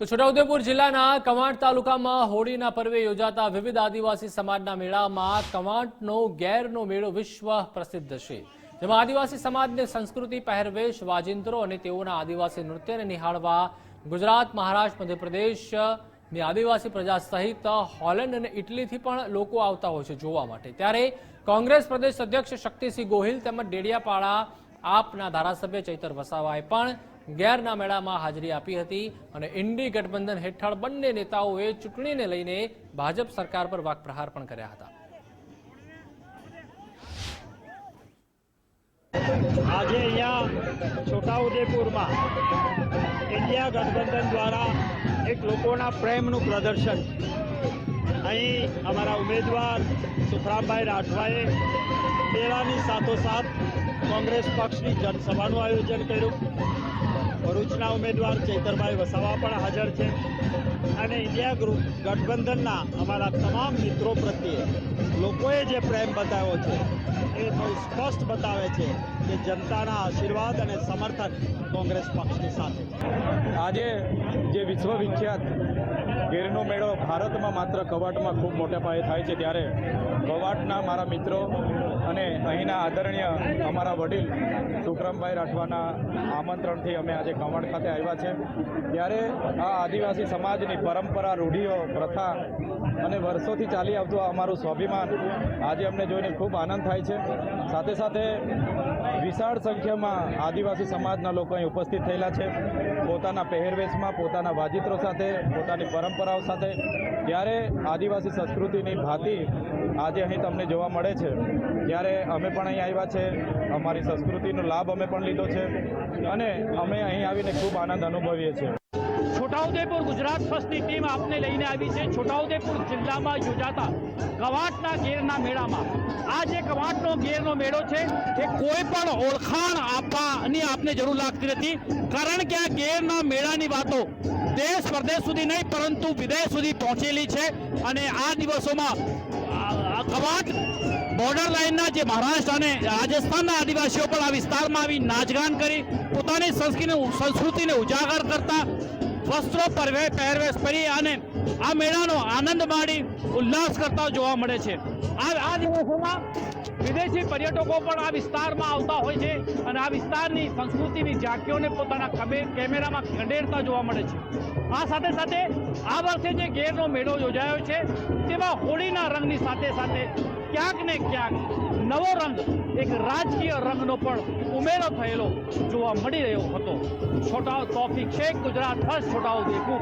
તો છોટાઉદેપુર જિલ્લાના કવાંટ તાલુકામાં હોળીના પર્વે યોજાતા વિવિધ આદિવાસી સમાજના મેળામાં કવાંટનો ગેરનો મેળો વિશ્વ પ્રસિદ્ધ છે. જેમાં આદિવાસી સમાજની સંસ્કૃતિ, પહેરવેશ, વાજિંત્રો અને તેઓના આદિવાસી નૃત્યને નિહાળવા ગુજરાત, મહારાષ્ટ્ર મધ્યપ્રદેશની આદિવાસી પ્રજા સહિત હોલેન્ડ અને ઇટલીથી પણ લોકો આવતા હોય છે જોવા માટે. ત્યારે કોંગ્રેસ પ્રદેશ અધ્યક્ષ શક્તિસિંહ ગોહિલ તેમજ ડેડિયાપાડા આપના ધારાસભ્ય ચૈતર વસાવાએ પણ ગેરના મેળામાં હાજરી આપી હતી અને ઇન્ડી ગઠબંધન હેઠળ બંને નેતાઓએ ચૂંટણીને લઈને ભાજપ સરકાર પર વાકપ્રહાર પણ કર્યા હતા. આજે અહીંયા છોટાઉદેપુરમાં ઇન્ડિયા ગઠબંધન દ્વારા એક લોકોના પ્રેમનું પ્રદર્શન. અહીં અમારા ઉમેદવાર સુખરામભાઈ રાઠવાએ મેળાની સાથોસાથ કોંગ્રેસ પક્ષની જનસભાનું આયોજન કર્યું. ભરૂચના ઉમેદવાર ચૈતરભાઈ વસાવા પણ હાજર છે. અને ઇન્ડિયા ગ્રુપ ગઠબંધનના અમારા તમામ મિત્રો પ્રત્યે લોકોએ જે પ્રેમ બતાવ્યો છે, એ બહુ સ્પષ્ટ બતાવે છે કે જનતાના આશીર્વાદ અને સમર્થન કોંગ્રેસ પક્ષની સાથે. આજે જે વિશ્વવિખ્યાત ગીરનો મેળો ભારતમાં માત્ર કવાટમાં ખૂબ મોટા પાયે થાય છે ત્યારે કવાટના મારા મિત્રો અને અહીંના આદરણીય અમારા વડીલ સુખરામભાઈ રાઠવાના આમંત્રણથી અમે આજે કવાટ ખાતે આવ્યા છે. ત્યારે આ આદિવાસી સમાજની પરંપરા, રૂઢિઓ, પ્રથા અને વર્ષોથી ચાલી આવતું અમારું સ્વાભિમાન આજે અમને જોઈને ખૂબ આનંદ થાય છે. સાથે સાથે વિશાળ સંખ્યામાં આદિવાસી સમાજના લોકો અહીં ઉપસ્થિત થયેલા છે. પોતાના પહેરવેશમાં, પોતાના વાજિત્રો સાથે, પોતાની પરંપરાઓ સાથે. જ્યારે આદિવાસી સંસ્કૃતિની ભાતિ આજે અહીં તમને જોવા મળે છે, ત્યારે અમે પણ અહીં આવ્યા છે. અમારી સંસ્કૃતિનો લાભ અમે પણ લીધો છે. અને અમે અહીં આવીને ખૂબ આનંદ અનુભવીએ છીએ. છોટાઉદેપુર ગુજરાત ફર્સ્ટની ટીમ આપને લઈને આવી છે. છોટાઉદેપુર જિલ્લામાં યોજાતા કવાટના ગેરના મેળામાં. આ જે કવાટનો ગેરનો મેળો છે, એ કોઈ પણ ઓળખાણ આપવાની આપને જરૂર લાગતી નથી. કારણ કે આ ગેરના મેળાની વાતો દેશ પરદેશ સુધી નહીં, પરંતુ વિદેશ સુધી પહોંચેલી છે. અને આ દિવસોમાં કવાટ બોર્ડર લાઇનના જે મહારાષ્ટ્ર અને રાજસ્થાનના આદિવાસીઓ પણ આ વિસ્તારમાં આવી નાચગાન કરી, પોતાની સંસ્કૃતિ સંસ્કૃતિને ઉજાગર કરતા વસ્ત્રો પરવે પહેરવેશ પહેરી અને આ મેળાનો આનંદ માણી ઉલ્લાસ કરતા જોવા મળે છે. આ આ દિવસોમાં વિદેશી પર્યટકો પણ આ વિસ્તારમાં આવતા હોય છે અને આ વિસ્તારની સંસ્કૃતિની ઝાંકીઓને પોતાના કમે- કેમેરામાં ખંડેરતા જોવા મળે છે. આ સાથે સાથે આ વર્ષે જે ગેરનો મેળો યોજાયો છે, તેમાં હોળીના રંગની સાથે સાથે ક્યાંક ને ક્યાંક નવો રંગ, એક રાજકીય રંગનો પણ ઉમેરો થયેલો જોવા મળી રહ્યો હતો. છોટાઉ તોફિક શેખ ગુજરાત ફર્સ્ટ છોટાઉદેપુર